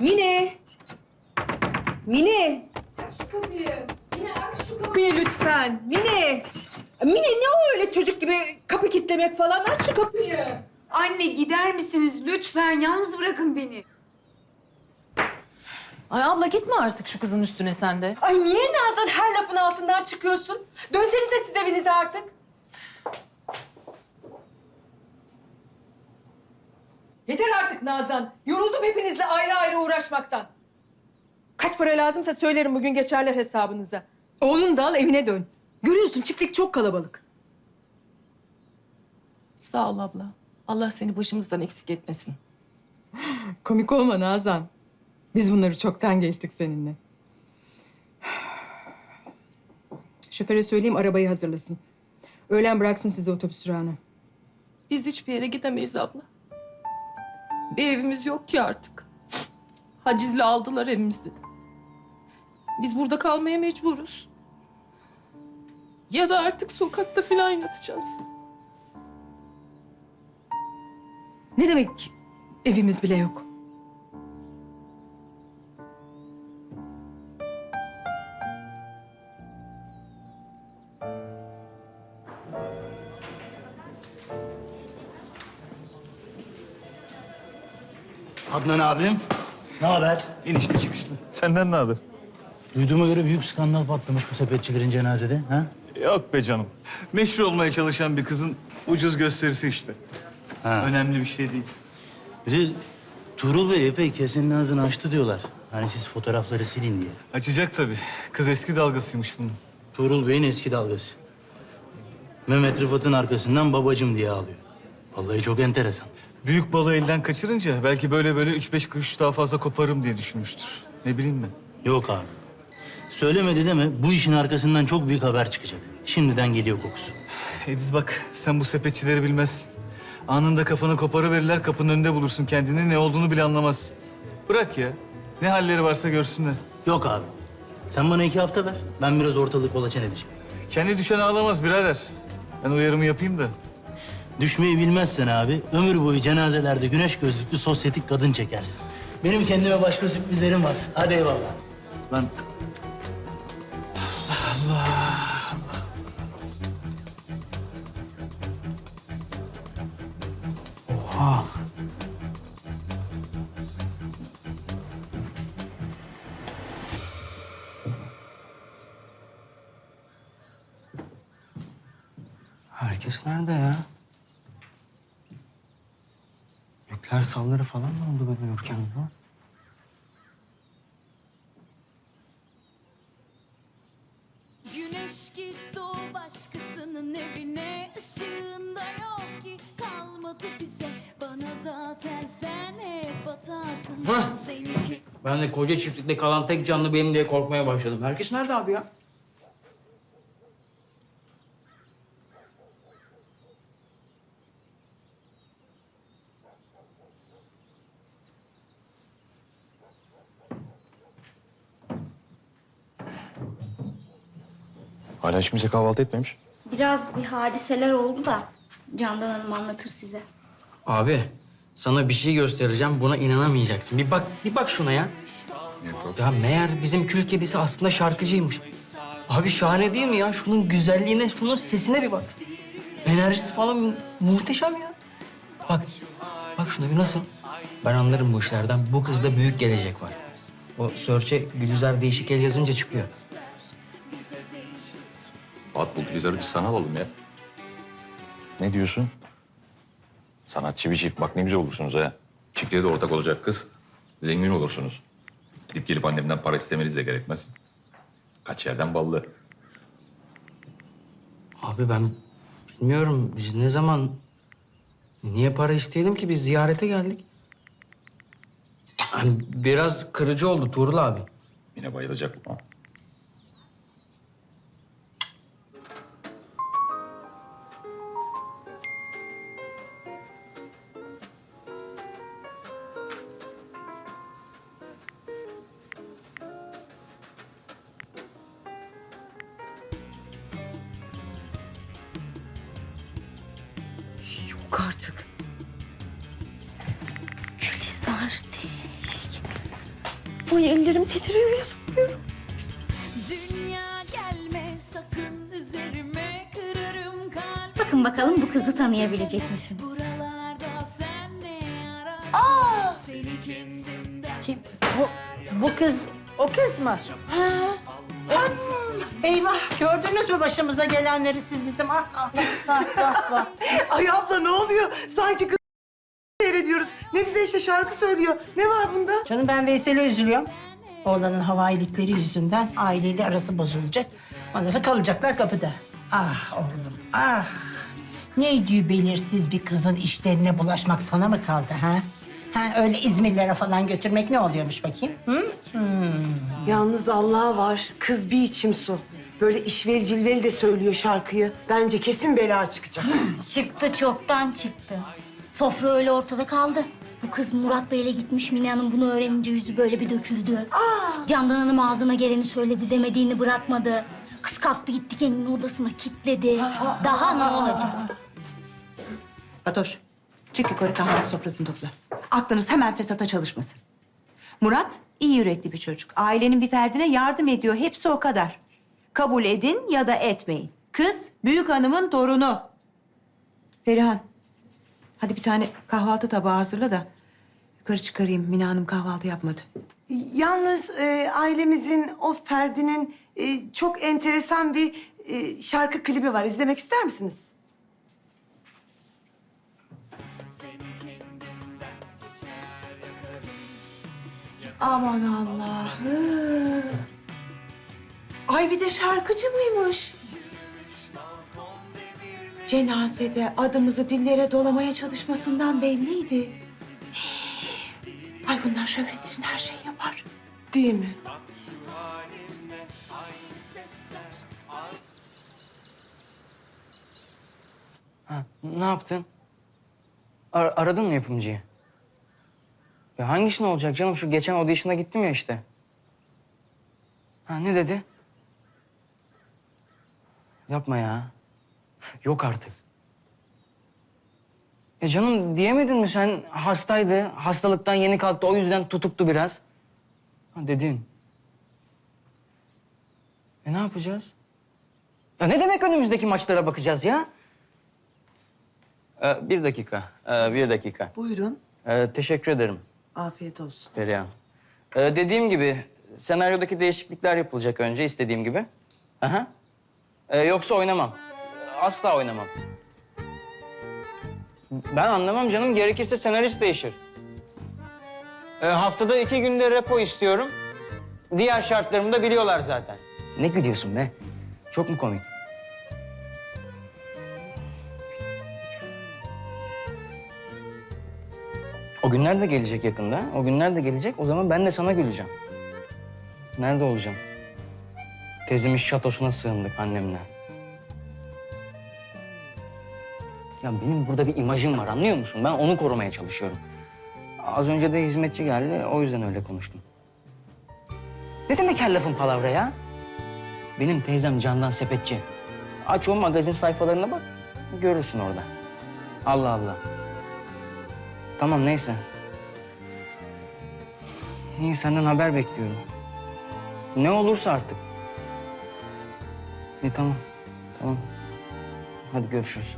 Mine! Mine! Aç şu kapıyı. Yine aç şu kapıyı. Kapıyı lütfen. Mine! Mine ne o öyle çocuk gibi kapı kitlemek falan? Aç şu kapıyı. Anne gider misiniz lütfen? Yalnız bırakın beni. Ay abla gitme artık şu kızın üstüne sen de. Ay niye Nazan her lafın altından çıkıyorsun? Dönsenize siz evinize artık. Yeter artık Nazan. Yoruldum hepinizle ayrı ayrı uğraşmaktan. Kaç para lazımsa söylerim bugün geçerler hesabınıza. Oğlunu da al evine dön. Görüyorsun çiftlik çok kalabalık. Sağ ol abla. Allah seni başımızdan eksik etmesin. Komik olma Nazan. Biz bunları çoktan geçtik seninle. Şoföre söyleyeyim arabayı hazırlasın. Öğlen bıraksın sizi otobüs durağına. Biz hiçbir yere gidemeyiz abla. Bir evimiz yok ki artık. Hacizle aldılar evimizi. Biz burada kalmaya mecburuz. Ya da artık sokakta falan yatacağız. Ne demek evimiz bile yok? Adnan abim, ne haber? İnişli çıkışlı. Senden ne haber? Duyduğuma göre büyük skandal patlamış bu sepetçilerin cenazede, ha? Yok be canım. Meşhur olmaya çalışan bir kızın ucuz gösterisi işte. Ha. Önemli bir şey değil. Bir de Tuğrul Bey epey kesenin ağzını açtı diyorlar. Hani siz fotoğrafları silin diye. Açacak tabii. Kız eski dalgasıymış bunun. Tuğrul Bey'in eski dalgası. Mehmet Rıfat'ın arkasından babacım diye ağlıyor. Vallahi çok enteresan. Büyük balığı elden kaçırınca belki böyle böyle üç beş kuruş daha fazla koparım diye düşünmüştür. Ne bileyim ben. Yok abi. Söylemedi deme, bu işin arkasından çok büyük haber çıkacak. Şimdiden geliyor kokusu. Ediz bak sen bu sepetçileri bilmezsin. Anında kafanı koparıverirler kapının önünde bulursun kendini ne olduğunu bile anlamazsın. Bırak ya. Ne halleri varsa görsünler. Yok abi. Sen bana iki hafta ver. Ben biraz ortalık kolaçan edeceğim. Kendi düşen ağlamaz birader. Ben uyarımı yapayım da. Düşmeyi bilmezsen abi, ömür boyu cenazelerde güneş gözlüklü sosyetik kadın çekersin. Benim kendime başka sürprizlerim var. Hadi eyvallah. Lan Herkes nerede ya? Nükleer saldırı falan mı oldu böyle ülkemde? Güneş gitti o başkasının evine ışığında yok ki kalmadı bize bana zaten sen hep batarsın Hah. ben seninki Ben de koca çiftlikte kalan tek canlı benim diye korkmaya başladım. Herkes nerede abi ya? Hala hiç kimse kahvaltı etmemiş. Biraz bir hadiseler oldu da Candan Hanım anlatır size. Abi sana bir şey göstereceğim buna inanamayacaksın. Bir bak bir bak şuna ya. Ya meğer bizim kül kedisi aslında şarkıcıymış. Abi şahane değil mi ya? Şunun güzelliğine, şunun sesine bir bak. Enerjisi falan muhteşem ya. Bak, bak şuna bir nasıl? Ben anlarım bu işlerden. Bu kızda büyük gelecek var. O Sörçe Gülizar değişik el yazınca çıkıyor. At bul Gülizar'ı biz sana alalım ya. Ne diyorsun? Sanatçı bir çift bak ne güzel olursunuz ha. Çiftliğe de ortak olacak kız. Zengin olursunuz. Gidip gelip annemden para istemeniz de gerekmez. Kaç yerden ballı. Abi ben bilmiyorum biz ne zaman niye para isteyelim ki biz ziyarete geldik. Hani biraz kırıcı oldu Tuğrul abi. Yine bayılacak bu. Yok artık. Gülizar değişik. Ay ellerim titriyor yazıklıyorum. Dünya gelme sakın üzerime kırarım kalbimi Bakın bakalım bu kızı tanıyabilecek misin? Buralarda sen ne ararsın Seni kendimden Kim? Bu, bu kız o kız mı? Ha. Eyvah gördünüz mü başımıza gelenleri siz bizim ah ah ah ah ah. Ay abla ne oluyor? Sanki kız seyrediyoruz. Ne güzel işte şarkı söylüyor. Ne var bunda? Canım ben Veysel'e üzülüyorum. Oğlanın havailikleri yüzünden aileyle arası bozulacak. Ondan sonra kalacaklar kapıda. Ah oğlum ah. Neydi belirsiz bir kızın işlerine bulaşmak sana mı kaldı ha? Ha öyle İzmirlere falan götürmek ne oluyormuş bakayım? Hı? Yalnız Allah var. Kız bir içim su. Böyle işveli cilveli de söylüyor şarkıyı. Bence kesin bela çıkacak. Çıktı çoktan çıktı. Sofra öyle ortada kaldı. Bu kız Murat Bey'le gitmiş Mine Hanım bunu öğrenince yüzü böyle bir döküldü. Candan Hanım ağzına geleni söyledi demediğini bırakmadı. Kız kalktı gitti kendini odasına kilitledi. Daha ne olacak? Fatoş, çık yukarı kahvaltı sofrasını topla. Aklınız hemen fesata çalışmasın. Murat iyi yürekli bir çocuk. Ailenin bir ferdine yardım ediyor. Hepsi o kadar. Kabul edin ya da etmeyin. Kız büyük hanımın torunu. Perihan, hadi bir tane kahvaltı tabağı hazırla da yukarı çıkarayım. Mine Hanım kahvaltı yapmadı. Yalnız e, ailemizin o Ferdi'nin e, çok enteresan bir e, şarkı klibi var. İzlemek ister misiniz? Aman Allah'ım. Ay bir de şarkıcı mıymış? Cenazede adımızı dillere dolamaya çalışmasından belliydi. Ay bunlar şöhret için her şeyi yapar. Değil mi? Ha, ne yaptın? Ar- aradın mı yapımcıyı? Ya hangisine olacak canım? Şu geçen audition'a gittim ya işte. Ha ne dedi? Yapma ya. Yok artık. Ya canım diyemedin mi sen hastaydı, hastalıktan yeni kalktı o yüzden tutuktu biraz. Ha dedin. E ne yapacağız? Ya ne demek önümüzdeki maçlara bakacağız ya? Ee, bir dakika, ee, bir dakika. Buyurun. Ee, teşekkür ederim Afiyet olsun. Perihan. Ee, dediğim gibi senaryodaki değişiklikler yapılacak önce istediğim gibi. Aha. Ee, yoksa oynamam. Asla oynamam. Ben anlamam canım. Gerekirse senarist değişir. Ee, haftada iki günde repo istiyorum. Diğer şartlarımı da biliyorlar zaten. Ne gülüyorsun be? Çok mu komik? O günler de gelecek yakında. O günler de gelecek. O zaman ben de sana güleceğim. Nerede olacağım? Tezimin şatosuna sığındık annemle. Ya benim burada bir imajım var anlıyor musun? Ben onu korumaya çalışıyorum. Az önce de hizmetçi geldi. O yüzden öyle konuştum. Ne demek her lafın palavra ya? Benim teyzem Candan Sepetçi. Aç o magazin sayfalarına bak. Görürsün orada. Allah Allah. Tamam neyse. İyi senden haber bekliyorum. Ne olursa artık. İyi tamam. Tamam. Hadi görüşürüz.